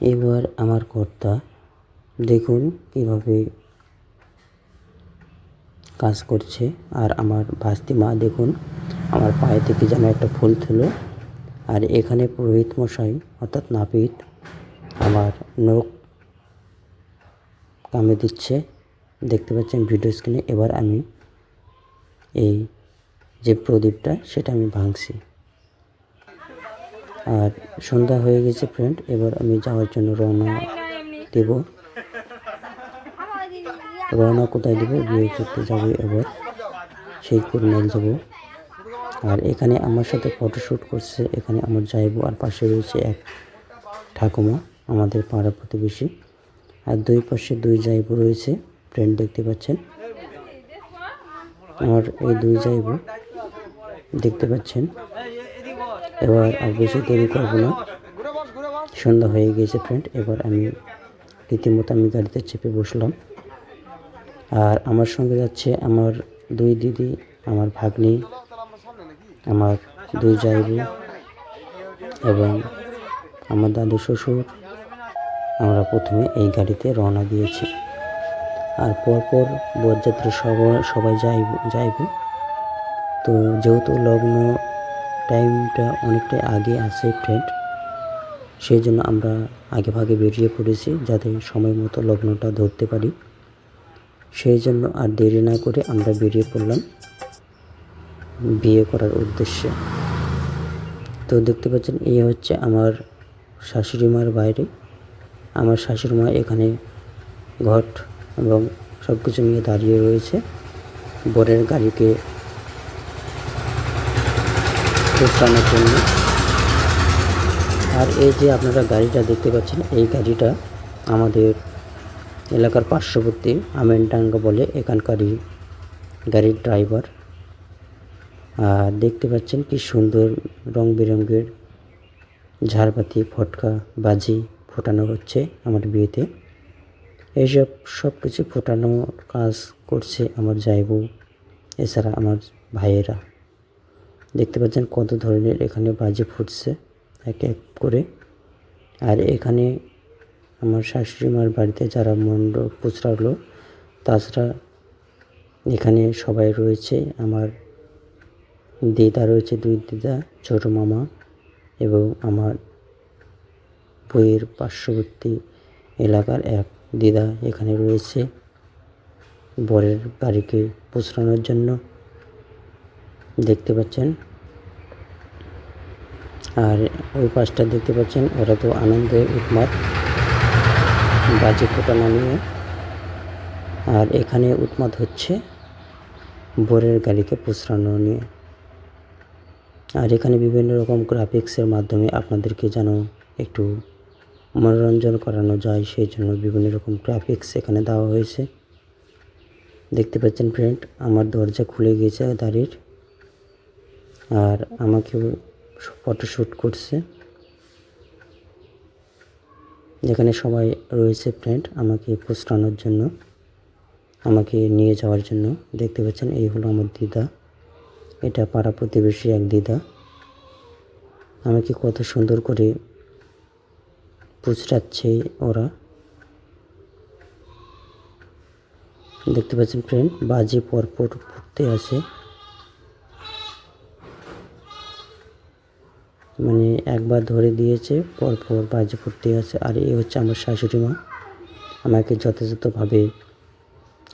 এবার আমার কর্তা দেখুন কীভাবে কাজ করছে। আর আমার ভাস্তি মা দেখুন, আমার পায়ে থেকে যেন একটা ফুল তুলো। আর এখানে পুরোহিত মশাই, অর্থাৎ নাপিত, আমার নখ কামে দিচ্ছে। দেখতে পাচ্ছেন ভিডিও স্ক্রিনে, এবার আমি এই যে প্রদীপটা, সেটা আমি ভাঙছি। আর সন্ধ্যা হয়ে গেছে ফ্রেন্ড এবার আমি যাওয়ার জন্য রওনা দেব। রওনা কোথায় দেবো? বিয়ে করতে যাব এবার। সেই কুরনাল যাব। আর এখানে আমার সাথে ফটোশ্যুট করছে। এখানে আমার যাইবো আর পাশে রয়েছে এক ঠাকুমা, আমাদের পাড়া প্রতিবেশী। আর দুই পাশে দুই যাইবো রয়েছে ফ্রেন্ড দেখতে পাচ্ছেন? আর এই দুই যাইবো দেখতে পাচ্ছেন? এবার আর বেশি দেরি করব না। সন্ধ্যা হয়ে গিয়েছে ফ্রেন্ড এবার আমি রীতিমতো আমি গাড়িতে চেপে বসলাম। আর আমার সঙ্গে যাচ্ছে আমার দুই দিদি, আমার ভাগ্নি, আমার দুই জায়গু এবং আমার দাদু শ্বশুর। আমরা প্রথমে এই গাড়িতে রওনা দিয়েছি। আর পরপর বরযাত্রী সবাই সবাই যাইব, যাইবে। তো যেহেতু লগ্ন টাইমটা অনেকটাই আগে আছে ফ্রেন্ড সেই জন্য আমরা আগে ভাগে বেরিয়ে পড়েছি যাতে সময় মতো লগ্নটা ধরতে পারি। সেই জন্য আর দেরি না করে আমরা বেরিয়ে পড়লাম বিয়ে করার উদ্দেশ্যে। তো দেখতে পাচ্ছেন, এই হচ্ছে আমার শাশুড়ি মার বাইরে। আমার শাশুড়ি মা এখানে ঘট এবং সব কিছু নিয়ে দাঁড়িয়ে রয়েছে। বরের গাড়িকে পোষানোর জন্য। আর এই যে আপনারা গাড়িটা দেখতে পাচ্ছেন, এই গাড়িটা আমাদের এলাকার পার্শ্ববর্তী আমেনডাঙ্গা বলে এখানকারই গাড়ির ড্রাইভার। আর দেখতে পাচ্ছেন কি সুন্দর রং বেরঙের ঝাড়বাতি, ফটকা বাজি ফোটানো হচ্ছে আমার বিয়েতে। এইসব সব কিছু ফোটানোর কাজ করছে আমার জায়বু এছাড়া আমার ভাইয়েরা। দেখতে পাচ্ছেন কত ধরনের এখানে বাজে ফুটছে, এক এক করে। আর এখানে আমার শাশুড়ি মার বাড়িতে যারা মণ্ডপ পুচড়ালো তাছাড়া এখানে সবাই রয়েছে। আমার দিদা রয়েছে, দুই দিদা, ছোটো মামা এবং আমার বইয়ের পার্শ্ববর্তী এলাকার এক দিদা এখানে রয়েছে। বরের গাড়িকে পুষড়ানোর জন্য। দেখতে পাচ্ছেন। আর ওই পাশটা দেখতে পাচ্ছেন, ওরা তো আনন্দে উৎমাত বাজি ফোটানো নিয়ে। আর এখানে উৎমাত হচ্ছে বরের গাড়িকে পুষড়ানো নিয়ে। আর এখানে বিভিন্ন রকম গ্রাফিক্সের মাধ্যমে আপনাদেরকে যেন একটু মনোরঞ্জন করানো যায়, সেই জন্য বিভিন্ন রকম গ্রাফিক্স এখানে দেওয়া হয়েছে। দেখতে পাচ্ছেন ফ্রেন্ড, আমার দরজা খুলে গিয়েছে গাড়ির। আর আমাকেও ফটোশ্যুট করছে। যেখানে সবাই রয়েছে ফ্রেন্ড আমাকে পোস্টানোর জন্য, আমাকে নিয়ে যাওয়ার জন্য। দেখতে পাচ্ছেন, এই হলো আমার দিদা। এটা পাড়া প্রতিবেশী এক দিদা। আমাকে কত সুন্দর করে পুচড়াচ্ছে ওরা। দেখতে পাচ্ছেন ফ্রেন্ড বাজি পরপর ফুটতে আছে মানে একবার ধরে দিয়েছে, পরপর বাজে ফুটতে আছে। আর এই হচ্ছে আমার শাশুড়ি মা। আমাকে যথাযথভাবে,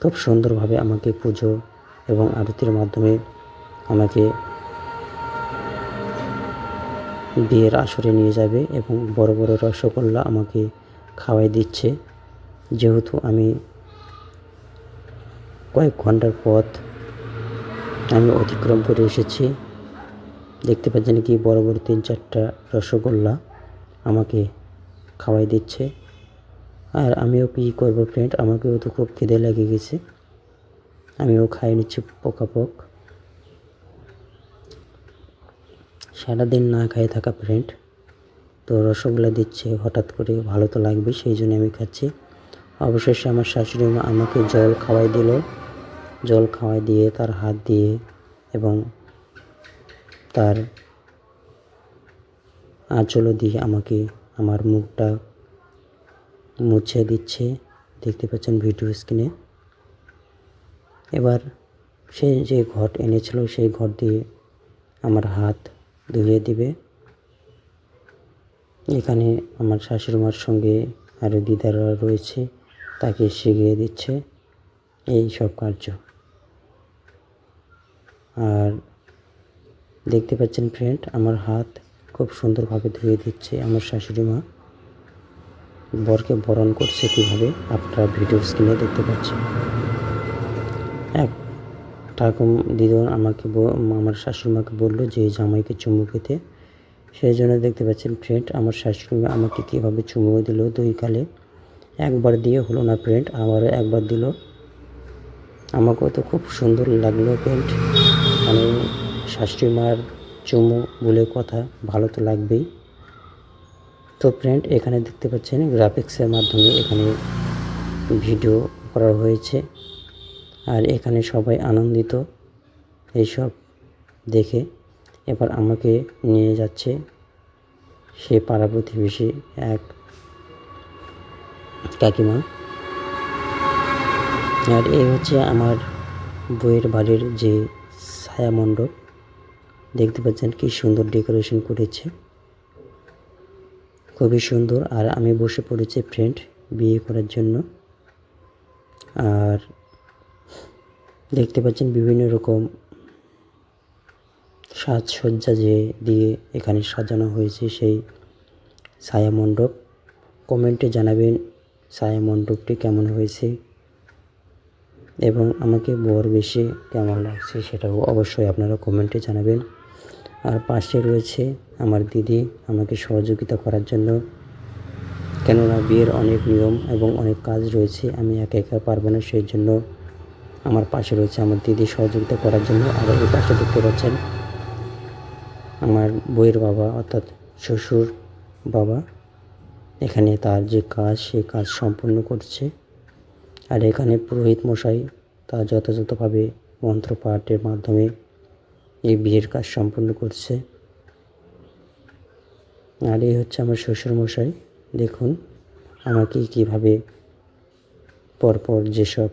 খুব সুন্দরভাবে আমাকে পুজো এবং আরতির মাধ্যমে আমাকে বিয়ের আসরে নিয়ে যাবে এবং বড় বড় রসগোল্লা আমাকে খাওয়াই দিচ্ছে। যেহেতু আমি কয়েক ঘণ্টার পথ আমি অতিক্রম করে এসেছি। দেখতে পাচ্ছেন কি? বড় বড় তিন, চারটা রসগোল্লা আমাকে খাওয়াই দিচ্ছে। আর আমিও কী করব ফ্রেন্ড আমাকেও তো খুব খিদে লেগে গেছে। আমিও খাই নিচ্ছি পোকাপোক। সারাদিন না খাই থাকা ফ্রেন্ড তো রসগোল্লা দিচ্ছে, হঠাৎ করে ভালো তো লাগবে, সেই জন্য আমি খাচ্ছি। অবশেষে আমার শাশুড়ি মা আমাকে জল খাওয়াই দিল। জল খাওয়াই দিয়ে তার হাত দিয়ে এবং তার আঁচলও দিয়ে আমাকে আমার মুখটা মুছে দিচ্ছে। দেখতে পাচ্ছেন ভিডিও স্ক্রিনে। এবার সে যে ঘট এনেছিল, সেই ঘট দিয়ে আমার হাত ধুয়ে দিবে। এখানে আমার শাশুড়িমার সঙ্গে আরও দিদারা রয়েছে, তাকে শিখিয়ে দিচ্ছে এই সব কার্য। আর দেখতে পাচ্ছেন ফ্রেন্ড আমার হাত খুব সুন্দরভাবে ধুয়ে দিচ্ছে আমার শাশুড়ি মা। বরকে বরণ করছে কীভাবে, আপনারা ভিডিও স্ক্রিনে দেখতে পাচ্ছেন। এক, ঠাকুম দিদন আমাকে আমার শাশুড়ি মাকে বলল যে জামাইকে চুমু খেতে। সেই জন্য দেখতে পাচ্ছেন ফ্রেন্ড আমার শাশুড়ি মা আমাকে কীভাবে চুমু দিল দুই কালে। একবার দিয়ে হলো না ফ্রেন্ড আবারও একবার দিল। আমাকেও তো খুব সুন্দর লাগল ফ্রেন্ড মানে শাশুড়ি মার চুমু বলে কথা, ভালো তো লাগবেই। তো ফ্রেন্ড এখানে দেখতে পাচ্ছেন গ্রাফিক্সের মাধ্যমে এখানে ভিডিও করা হয়েছে। আর এখানে সবাই আনন্দিত এইসব দেখে। এবার আমাকে নিয়ে যাচ্ছে সে পাড়া প্রতিবেশী এক কাকিমা। আর এই হচ্ছে আমার বইয়ের বাড়ির যে ছায়া মণ্ডপ। দেখতে পাচ্ছেন কি সুন্দর ডেকোরেশন করেছে। খুবই সুন্দর। আর আমি বসে পড়েছি ফ্রেন্ড বিয়ে করার জন্য। আর দেখতে পাচ্ছেন বিভিন্ন রকম সাজসজ্জা যে দিয়ে এখানে সাজানো হয়েছে সেই ছায়া মণ্ডপ। কমেন্টে জানাবেন ছায়া মণ্ডপটি কেমন হয়েছে এবং আমাকে বর বেশি কেমন লাগছে সেটাও অবশ্যই আপনারা কমেন্টে জানাবেন। আর পাশে রয়েছে আমার দিদি আমাকে সহযোগিতা করার জন্য। কেননা বিয়ের অনেক নিয়ম এবং অনেক কাজ রয়েছে, আমি একা একা পারব না সেই জন্য। আমার পাশে রয়েছে আমার দিদি সহযোগিতা করার জন্য আর এই পাশে দেখতে পাচ্ছেন আমার বইয়ের বাবা অর্থাৎ শ্বশুর বাবা। এখানে তার যে কাজ সেই কাজ সম্পূর্ণ করছে। আর এখানে পুরোহিত মশাই তা যথাযথভাবে মন্ত্রপাঠের মাধ্যমে এই বিয়ের কাজ সম্পূর্ণ করছে। আর এই হচ্ছে আমার শ্বশুর মশাই দেখুন, আমাকে কীভাবে পরপর যেসব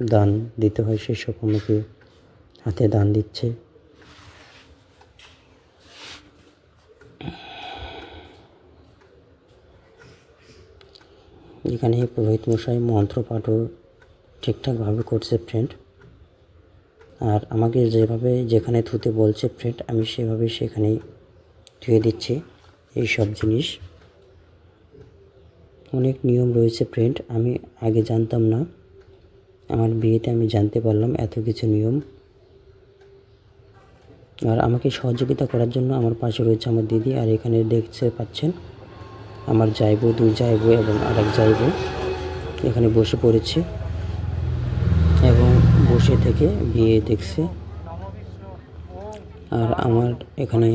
দান দিতে হয়, সেসব আমাকে হাতে দান দিচ্ছে। এখানে পুরোহিত মশাই মন্ত্রপাঠও ঠিকঠাকভাবে করছে ফ্রেন্ড আর আমাকে যেভাবে যেখানে থুতে বলছে ফ্রেন্ড আমি সেভাবে সেখানেই ধুয়ে দিচ্ছি এই সব জিনিস। অনেক নিয়ম রয়েছে ফ্রেন্ড আমি আগে জানতাম না। আমার বিয়েতে আমি জানতে পারলাম এত কিছু নিয়ম। আর আমাকে সহযোগিতা করার জন্য আমার পাশে রয়েছে আমার দিদি, আর এখানে দেখতে পাচ্ছেন আমার যাইবো দুই যাইবো এবং আরেক যাইবো এখানে বসে পড়েছে। থেকে বিয়ে দেখছে। আর আমার এখানে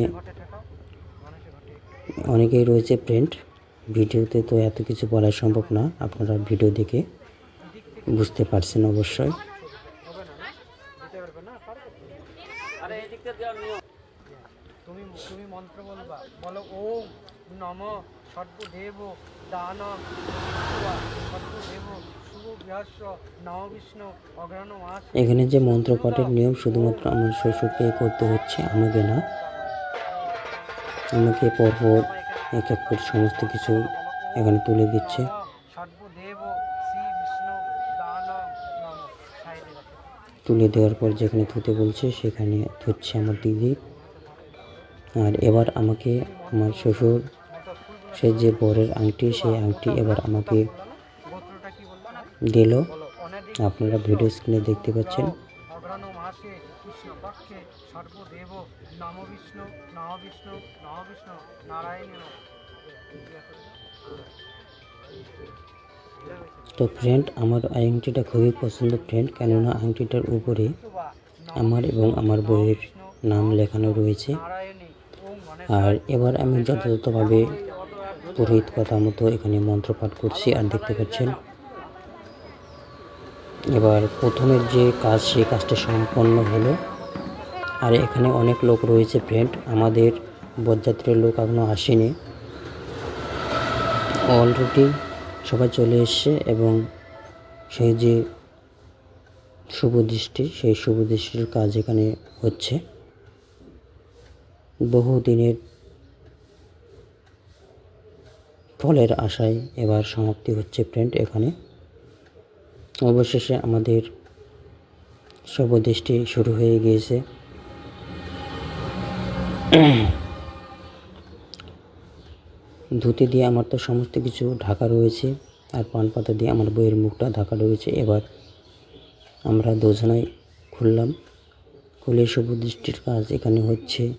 অনেকেই রয়েছে ফ্রেন্ড ভিডিওতে তো এত কিছু বলা সম্ভব না আপনারা ভিডিও দেখে বুঝতে পারছেন অবশ্যই। তুমি তুমি মন্ত্র বলবা বলো ওম নম সর্বদেব দান সর্বদেব শুভ বৃহস্ব নম বিষ্ণু অগ্রহণ মাস এখানে যে মন্ত্রপাঠের নিয়ম শুধুমাত্র আমার শ্বশুরকে করতে হচ্ছে আমাকে না। আমাকে পরপর এক এক করে সমস্ত কিছু এখানে তুলে দিচ্ছে। তুলে দেওয়ার পর যেখানে ধুতে বলছে সেখানে ধুচ্ছে আমার দিদি। আর এবার আমাকে আমার শ্বশুর সে যে বরের আংটি সেই আংটি এবার আমাকে দিল। আপনারা ভিডিও স্ক্রিনে দেখতে পাচ্ছেন। তো ফ্রেন্ড আমার আংটিটা খুবই পছন্দ ফ্রেন্ড কেননা আংটিটার উপরে আমার এবং আমার বইয়ের নাম লেখানো রয়েছে। আর এবার আমি যথাযথভাবে পুরোহিত কথা মতো এখানে মন্ত্রপাঠ করছি, আর দেখতে পাচ্ছেন এবার প্রথমের যে কাজ, সেই কাজটা সম্পন্ন হলো। আর এখানে অনেক লোক রয়েছে ফ্রেন্ড আমাদের বরযাত্রের লোক এখনও আসেনি। অলরেডি সবাই চলে এসছে এবং সেই যে শুভ দৃষ্টি, সেই শুভ দৃষ্টির কাজ এখানে হচ্ছে। বহু দিনের ফলের আশায় এবার সমাপ্তি হচ্ছে ফ্রেন্ড এখানে। অবশেষে আমাদের শুভ দৃষ্টি শুরু হয়ে গিয়েছে। ধুতি দিয়ে আমার তো সমস্ত কিছু ঢাকা রয়েছে আর পান পাতা দিয়ে আমার বইয়ের মুখটা ঢাকা রয়েছে। এবার আমরা দুজনাই খুললাম। খুলে শুভ দৃষ্টির কাজ এখানে হচ্ছে।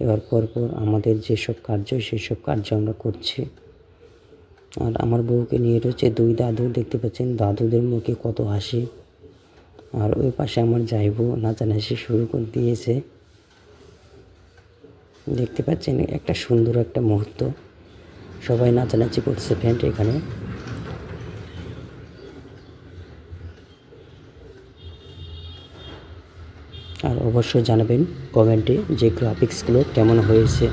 এবার পরপর আমাদের যেসব কার্য, সেসব কার্য আমরা করছি। আর আমার বউকে নিয়ে রয়েছে দুই দাদু, দেখতে পাচ্ছেন? দাদুদের মুখে কত হাসি। আর ওই পাশে আমার যাইবো নাচানাচি শুরু করে দিয়েছে। দেখতে পাচ্ছেন? একটা সুন্দর একটা মুহূর্ত। সবাই নাচানাচি করছে ফ্রেন্ড এখানে। আর অবশ্যই জানাবেন কমেন্টে যে গ্রাফিক্সগুলো কেমন হয়েছে।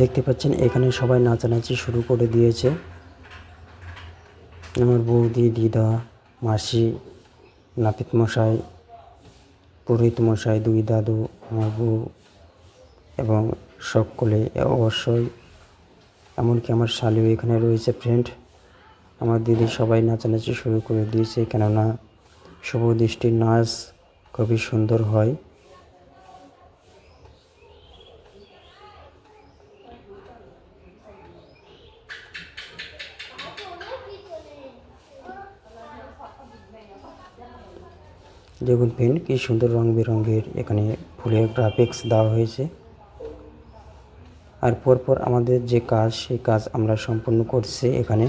দেখতে পাচ্ছেন, এখানে সবাই নাচানাচি শুরু করে দিয়েছে। আমার বৌদি, দিদা, মাসি, নাপিত মশাই, পুরোহিত মশাই, দুই দাদু, আমার বউ এবং সকলে অবশ্যই। এমনকি আমার শালিও এখানে রয়েছে ফ্রেন্ড। আমার দিদি সবাই নাচানাচি শুরু করে দিয়েছে, কেননা শুভ দৃষ্টির নাচ খুবই সুন্দর হয়। দেখুন পেন, কি সুন্দর রং বেরঙের এখানে ফুলের গ্রাফিক্স দেওয়া হয়েছে। আর পরপর আমাদের যে কাজ, সেই কাজ আমরা সম্পূর্ণ করছি এখানে।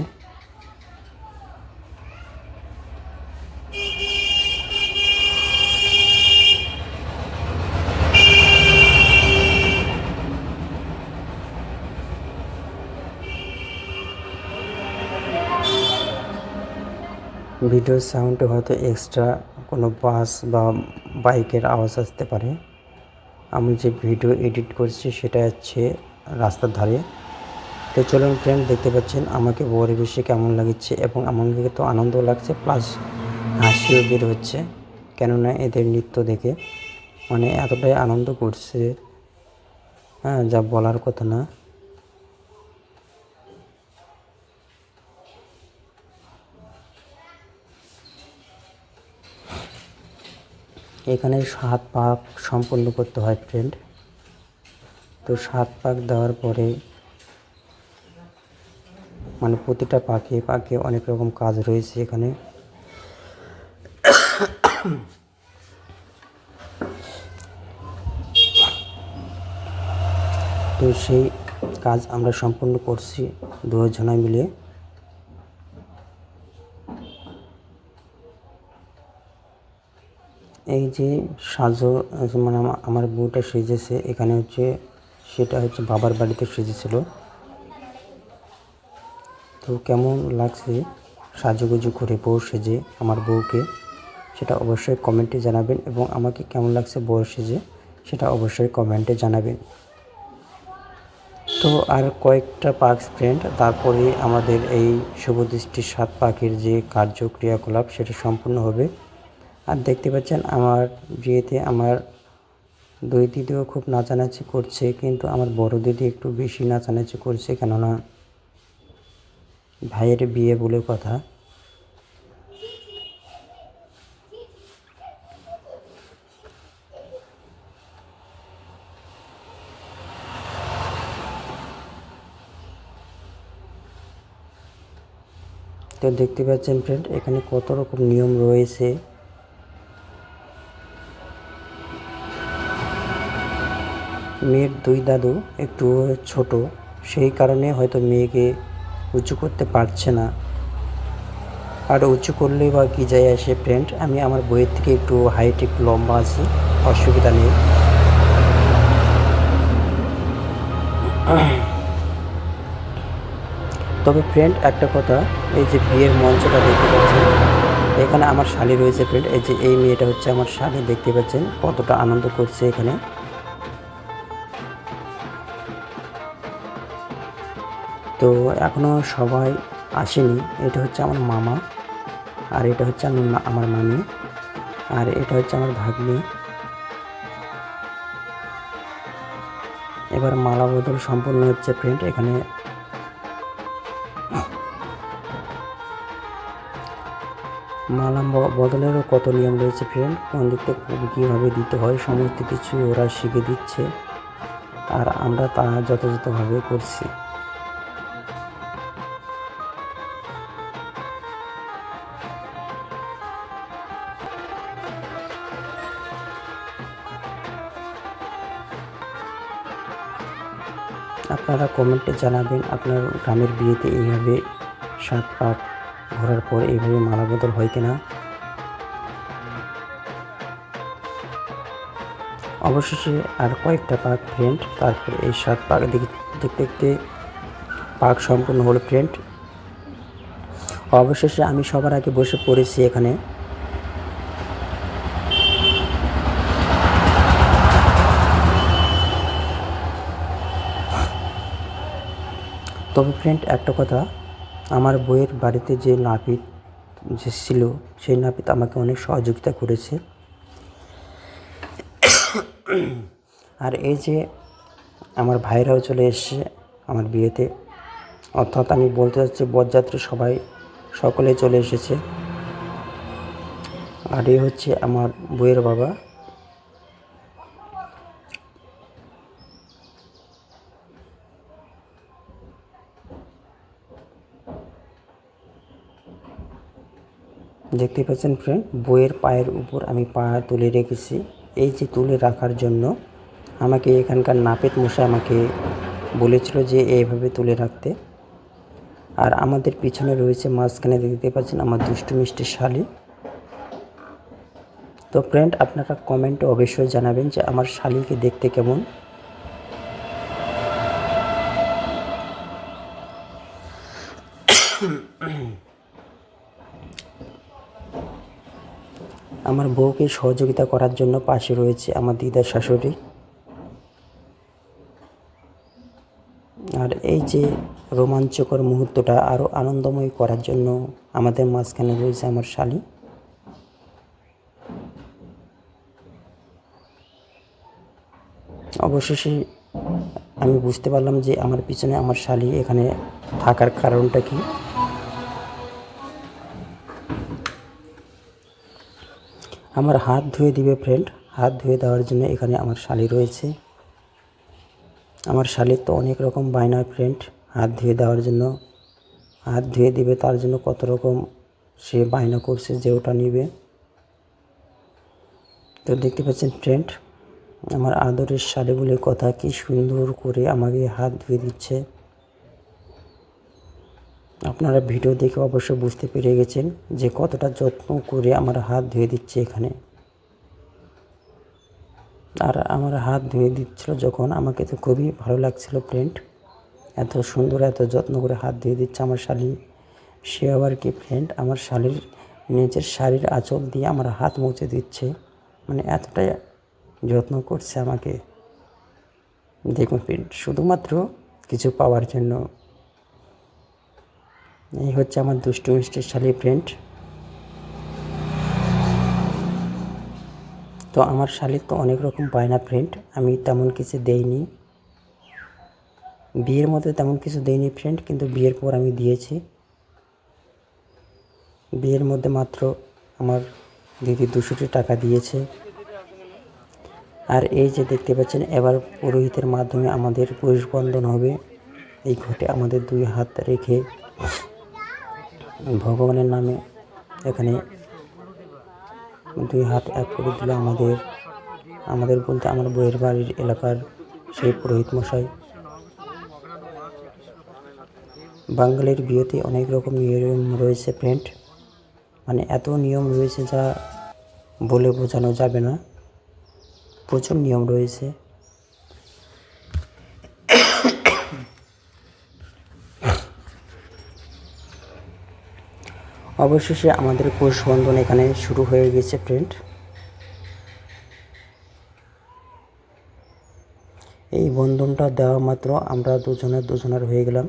ভিডিওর সাউন্ডে হয়তো এক্সট্রা কোনো বাস বা বাইকের আওয়াজ আসতে পারে। আমি যে ভিডিও এডিট করছি সেটা হচ্ছে রাস্তার ধারে। তো চলুন ফ্রেন্ড দেখতে পাচ্ছেন আমাকে বড় বেশি কেমন লাগছে এবং আমাকে তো আনন্দ লাগছে প্লাস হাসিও বের হচ্ছে। কেননা এদের নৃত্য দেখে মানে এতটাই আনন্দ করছে হ্যাঁ যা বলার কথা না। এখানে সাত পাক সম্পূর্ণ করতে হয় ফ্রেন্ড তো সাত পাক দেওয়ার পরে মানে প্রতিটা পাকে পাকে অনেক রকম কাজ রয়েছে এখানে। তো সেই কাজ আমরা সম্পূর্ণ করছি দুজনায় মিলে। এই যে সাজো মানে আমা- আমার বউটা সেজেছে, এখানে হচ্ছে, সেটা হচ্ছে বাবার বাড়িতে সেজেছিল। তো কেমন লাগছে সাজুগুজু করে বউ সেজে আমার বউকে? সেটা অবশ্যই কমেন্টে জানাবেন এবং আমাকে কেমন লাগছে বউ সেজে, সেটা অবশ্যই কমেন্টে জানাবেন। তো আর কয়েকটা পার্ক ফ্রেন্ড তারপরে আমাদের এই শুভদৃষ্টির সাত পাখির যে কার্য ক্রিয়াকলাপ সেটা সম্পূর্ণ হবে। আর দেখতে পাচ্ছেন আমার বিয়েতে আমার দুই দিদিও খুব নাচানাচি করছে, কিন্তু আমার বড় দিদি একটু বেশি নাচানাচি করছে, কেননা ভাইয়ের বিয়ে বলে কথা। তো দেখতে পাচ্ছেন ফ্রেন্ড এখানে কত রকম নিয়ম রয়েছে। মেয়ের দুই দাদু একটু ছোট, সেই কারণে হয়তো মেয়েকে উঁচু করতে পারছে না। আর উঁচু করলেই বা কী যায় আসে ফ্রেন্ড আমি আমার বইয়ের থেকে একটু হাইট একটু লম্বা আছি, অসুবিধা নেই। তবে ফ্রেন্ড একটা কথা, এই যে বিয়ের মঞ্চটা দেখতে পাচ্ছেন, এখানে আমার শালি রয়েছে ফ্রেন্ড এই যে এই মেয়েটা হচ্ছে আমার শালি, দেখতে পাচ্ছেন কতটা আনন্দ করছে এখানে। তো এখনও সবাই আসেনি। এটা হচ্ছে আমার মামা আর এটা হচ্ছে আমি আমার মামি আর এটা হচ্ছে আমার ভাগ্নি। এবার মালা বদল সম্পূর্ণ হচ্ছে ফ্রেন্ড এখানে। মালা বদলেরও কত নিয়ম রয়েছে ফ্রেন্ড কোন দিক থেকে কীভাবে দিতে হয়? সমস্ত কিছু ওরা শিখে দিচ্ছে। আর আমরা তা যথাযথভাবে করছি। আপনারা কমেন্টে জানাবেন আপনার গ্রামের বিয়েতে এইভাবে সাত পাক ঘোরার পর এইভাবে মালা বদল হয় কিনা। অবশেষে আর কয়েকটা পাক ফ্রেন্ড, তারপর এই সাত পাক দেখতে দেখতে পাক সম্পূর্ণ হলো ফ্রেন্ড। অবশেষে আমি সবার আগে বসে পড়েছি এখানে। তবে ফ্রেন্ড একটা কথা, আমার বইয়ের বাড়িতে যে নাপিত যে ছিল, সেই নাপিত আমাকে অনেক সহযোগিতা করেছে। আর এই যে আমার ভাইরাও চলে এসছে আমার বিয়েতে, অর্থাৎ আমি বলতে চাচ্ছি, বরযাত্রী সবাই সকলে চলে এসেছে। আর এই হচ্ছে আমার বইয়ের বাবা। দেখতে পাচ্ছেন ফ্রেন্ড বইয়ের পায়ের উপর আমি পা তুলে রেখেছি। এই যে তুলে রাখার জন্য আমাকে এখানকার নাপেত মশাই আমাকে বলেছিল যে এইভাবে তুলে রাখতে। আর আমাদের পিছনে রয়েছে মাঝখানে দেখতে পাচ্ছেন আমার দুষ্টু মিষ্টি শালি। তো ফ্রেন্ড আপনারা কমেন্টে অবশ্যই জানাবেন যে আমার শালিকে দেখতে কেমন। আমার বউকে সহযোগিতা করার জন্য পাশে রয়েছে আমার দিদার শাশুড়ি। আর এই যে রোমাঞ্চকর মুহূর্তটা আরও আনন্দময় করার জন্য আমাদের মাঝখানে রয়েছে আমার শালি। অবশেষে আমি বুঝতে পারলাম যে আমার পিছনে আমার শালি এখানে থাকার কারণটা কি। আমার হাত ধুয়ে দিবে ফ্রেন্ড হাত ধুয়ে দেওয়ার জন্য এখানে আমার শালি রয়েছে। আমার শালির তো অনেক রকম বায়না ফ্রেন্ড হাত ধুয়ে দেওয়ার জন্য। হাত ধুয়ে দিবে তার জন্য কত রকম সে বায়না করছে যে ওটা নিবে। তো দেখতে পাচ্ছেন ফ্রেন্ড আমার আদরের শালি বলে কথা কি সুন্দর করে আমাকে হাত ধুয়ে দিচ্ছে। আপনারা ভিডিও দেখে অবশ্যই বুঝতে পেরে গেছেন যে কতটা যত্ন করে আমার হাত ধুয়ে দিচ্ছে এখানে। আর আমার হাত ধুয়ে দিচ্ছিল যখন আমাকে তো খুবই ভালো লাগছিল ফ্রেন্ড এত সুন্দর, এত যত্ন করে হাত ধুয়ে দিচ্ছে আমার শালি সে আবার কি ফ্রেন্ড আমার শালির নিজের শাড়ির আঁচল দিয়ে আমার হাত মুছে দিচ্ছে। মানে এতটাই যত্ন করছে আমাকে। দেখুন শুধুমাত্র কিছু পাওয়ার জন্য এই হচ্ছে আমার দুষ্টু মিষ্টি শালি ফ্রেন্ড তো আমার শালির তো অনেক রকম বায়না ফ্রেন্ড আমি তেমন কিছু দেইনি। বিয়ের মধ্যে তেমন কিছু দেইনি ফ্রেন্ড কিন্তু বিয়ের পর আমি দিয়েছি। বিয়ের মধ্যে মাত্র আমার দিদি দুশোটি টাকা দিয়েছে। আর এই যে দেখতে পাচ্ছেন, এবার পুরোহিতের মাধ্যমে আমাদের পুরুষ বন্ধন হবে। এই ঘটে আমাদের দুই হাত রেখে। ভগবানের নামে এখানে দুই হাত এক করে দিল আমাদের আমাদের বলতে আমার বইয়ের বাড়ির এলাকার সেই পুরোহিত মশাই। বাঙালির বিয়েতে অনেক রকম নিয়ম রয়েছে ফ্রেন্ড মানে এত নিয়ম রয়েছে যা বলে বোঝানো যাবে না। প্রচুর নিয়ম রয়েছে। অবশেষে আমাদের কোষ বন্ধন এখানে শুরু হয়ে গেছে ফ্রেন্ড এই বন্ধনটা দেওয়া মাত্র আমরা দুজনের দুজনের হয়ে গেলাম।